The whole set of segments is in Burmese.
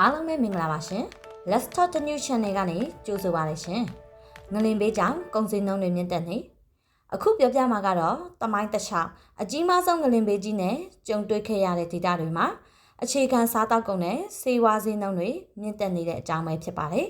အားလုံးပဲမင်္ဂလာပါရှင် Let's Talk the New Channel ကနေကြိုဆိုပါရရှင်ငလင်ဘေးကြောင့်ကုန်စည်နှုန်းတွေမြင့်တက်နေအခုပြောပြမှာကတော့တမိုင်းတစ်ခြားအကြီးမားဆုံးငလင်ဘေးကြီးနဲ့ကြုံတွေ့ခဲ့ရတဲ့ဒေသတွေမှာအခြေခံစားတောက်ကုန်နဲ့စေဝါစည်းနှုန်းတွေမြင့်တက်နေတဲ့အကြောင်းပဲဖြစ်ပါတယ်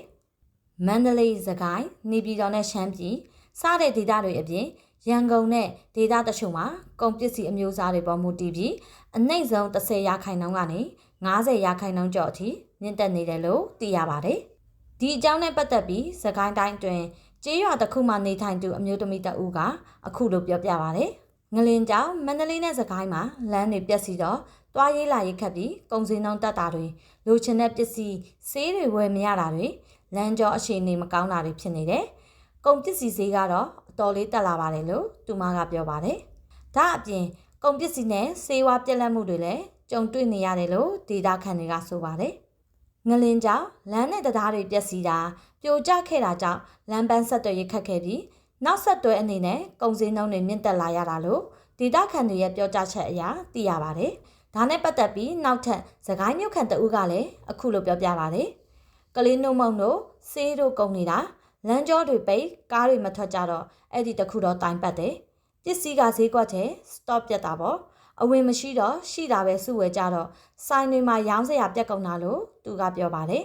မန္တလေးစကိုင်းနေပြည်တော်နဲ့ရှမ်းပြည်စတဲ့ဒေသတွေအပြင်ရန်ကုန်နဲ့ဒေသတချို့မှာကုန်ပစ္စည်းအမျိုးအစားတွေပေါ်မူတည်ပြီးအနှိမ့်ဆုံး30ရာခိုင်နှုန်းကနေ90ရာခိုင်နှုန်းကျော်အထိ မြင့်တက်နေတယ်လို့သိရပါတယ်။ဒီအကြောင်းနဲ့ပတ်သက်ပြီးစကိုင်းတိုင်းတွင်ကျေးရွာတစ်ခုမှနေထိုင်သူအမျိုးသမီးတဦးကအခုလိုပြောပြပါဗျ။ငလင်ကြောင့်မန္တလေးနဲ့စကိုင်းမှာလမ်းတွေပြက်စီတော့တွားရေးလာရေးခတ်ပြီးကုန်စည်နှုန်းတက်တာတွေလိုချင်တဲ့ပစ္စည်းဆေးတွေဝယ်မရတာတွေလမ်းကျောအခြေအနေမကောင်းတာတွေဖြစ်နေတယ်။ကုန်ပစ္စည်းဈေးကတော့အတော်လေးတက်လာပါတယ်လို့သူမကပြောပါတယ်။ဒါအပြင်ကုန်ပစ္စည်းနဲ့ဆေးဝါးပြက်လက်မှုတွေလည်းကြုံတွေ့နေရတယ်လို့ဒေတာခန်တွေကဆိုပါတယ်။ ငလင်းကြောင့်လမ်းနဲ့တရားတွေပျက်စီးတာပြိုကျခဲ့တာကြောင့်လမ်းပန်းဆက်သွယ်ရေးခက်ခဲပြီးနောက်ဆက်တွဲအနေနဲ့ကုန်စည်နှုန်းတွေမြင့်တက်လာရတာလို့ဒေတာခန်တွေရဲ့ပြောကြားချက်အရသိရပါတယ်။ဒါနဲ့ပတ်သက်ပြီးနောက်ထပ်သခိုင်းမြုပ်ခန်တဦးကလည်းအခုလိုပြောပြပါတယ်။ကလေးနှုံမုံတို့ဆေးတို့ကုန်နေတာလမ်းကျောတွေပိတ်ကားတွေမထွက်ကြတော့အဲ့ဒီတခုတော့တိုင်ပတ်တယ်ပစ္စည်းကဈေးကွက်ထဲ stop ပြတ်တာပေါ့ အဝင်မရှိတော့ရှိတာပဲစုဝဲကြတော့ဆိုင်တွေမှာရောင်းစရာပြက်ကုန်တာလို့သူကပြောပါတယ်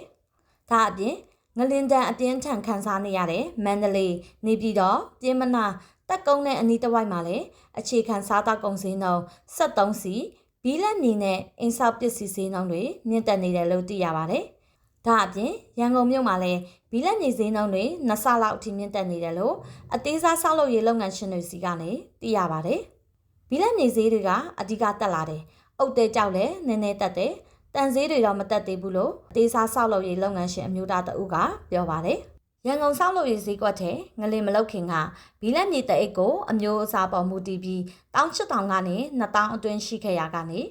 ဒါအပြင်ငလင်တန်အတင်းထန်ခန်းစားနေရတဲ့မန္တလေးနေပြည်တော်ပြင်းမနာတက်ကုန်းနဲ့အနီးတစ်ဝိုက်မှာလည်းအခြေခံစားသောက်ကုန်စည်နှုန်း73စီဘီလက်မြေနဲ့အင်းဆောက်ပစ္စည်းစည်းနှုန်းတွေမြင့်တက်နေတယ်လို့သိရပါတယ်။ဒါအပြင်ရန်ကုန်မြို့မှာလည်းဘီလက်မြေစည်းနှုန်းတွေနှစ်ဆလောက်အထိမြင့်တက်နေတယ်လို့အသေးစားဆောက်လုပ်ရေးလုပ်ငန်းရှင်တွေစီကလည်းသိရပါတယ်။ ဘီလက်မြေစည်းတွေကအဓိကတက်လာတယ်။အုတ်တဲကြောက်လည်းနည်းနည်းတက်တယ်။တန်စည်းတွေတော့မတက်သေးဘူးလို့အသေးစားဆောက်လုပ်ရေးလုပ်ငန်းရှင်အမျိုးသားတအုပ်ကပြောပါတယ်။ရန်ကုန်ဆောက်လုပ်ရေးဈေးကွက်ထဲငလင်မလုတ်ခင်ကဘီလက်မြေတအိတ်ကိုအမျိုးအစားပေါ်မူတည်ပြီး18000ကနေ2000အတွင်းရှိခဲ့ရကနေ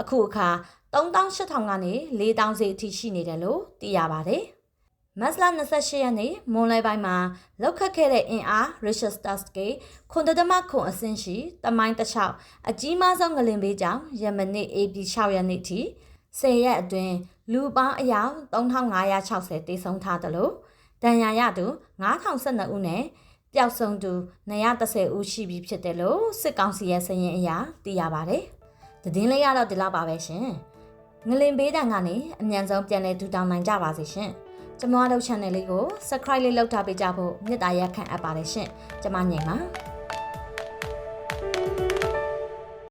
အခုအခါ3800ကနေ4000စီအထိရှိနေတယ်လို့သိရပါတယ်။ မတ်လ28ရက်နေ့မွန်လယ်ပိုင်းမှာလောက်ခတ်ခဲ့တဲ့အင်အား Richard Starsky ခွန်တဒမခွန်အဆင့်ရှိတမိုင်းတစ်ချောက်အကြီးမားဆုံးငလင်ဘေးကြောင့်ယမနေ့ AB 6ရက်နေ့ထိ10ရက်အတွင်းလူပေါင်းအယောက်3560တေဆုံးထားတယ်လို့ဒဏ်ရာရသူ9012ဦးနဲ့ပျောက်ဆုံးသူ230ဦးရှိပြီဖြစ်တယ်လို့စစ်ကောင်စီရဲ့စည်ရင်အရာသိရပါတယ်။သတင်းလေးကတော့ဒီလောက်ပါပဲရှင်။ငလင်ဘေးတံကနေအမြန်ဆုံးပြန်လည်ထူထောင်နိုင်ကြပါစေရှင်။ ကျမတို့ channel လေးကို subscribe လေးလုပ်ထားပေးကြဖို့မေတ္တာရက်ခံအပ်ပါတယ်ရှင်။ကျမညင်ပါ။